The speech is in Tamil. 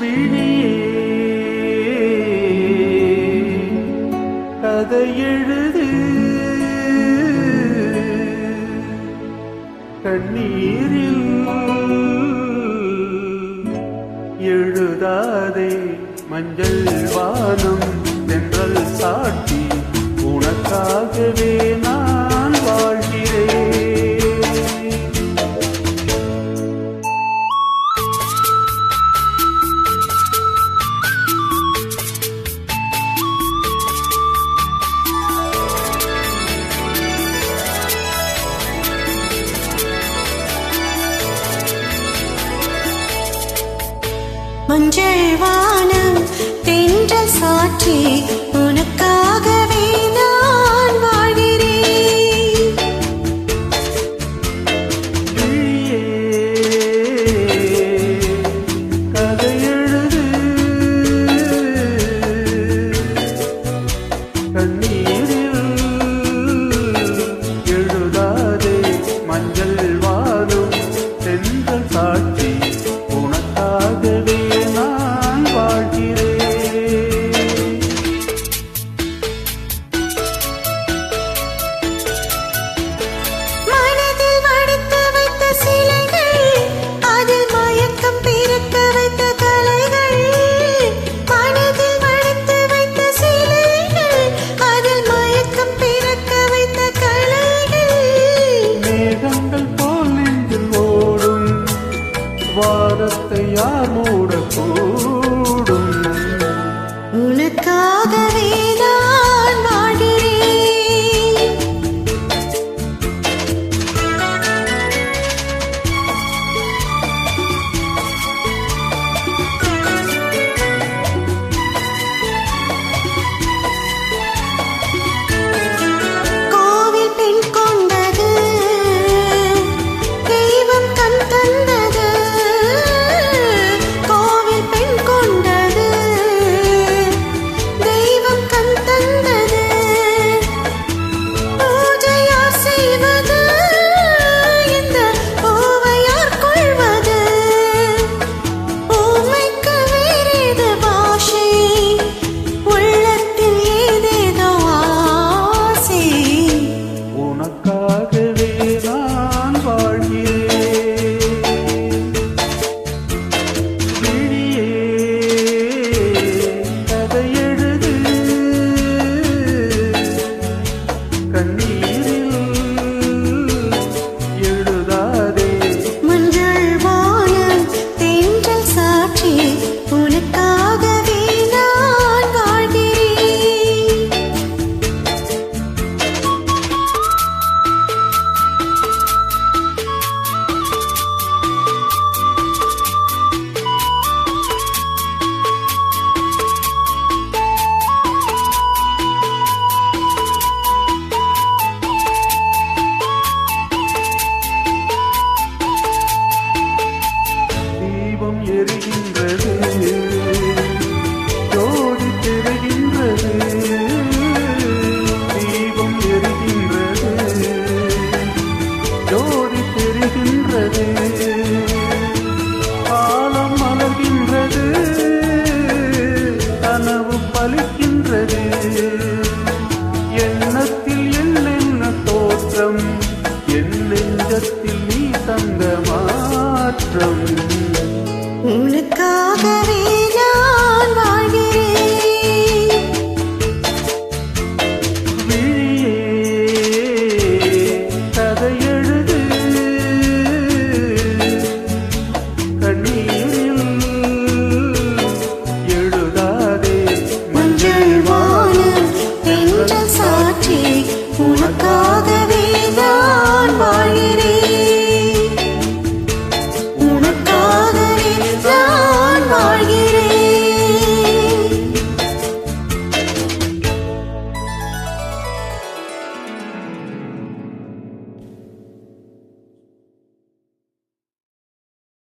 விழியே கதை எழுது. கண்ணீரில் எழுதாதே மஞ்சள் வானம் தென்றல் சாட்டி உனக்காகவே நான் மஞ்சள் வானம் தென்றல் சாற்றி ज़बरदस्त या मूड को। உள்ளது எண்ணத்தில் என்னென்ன தோற்றம்? என் நெஞ்சத்தில் நீ தந்த மாற்றம்.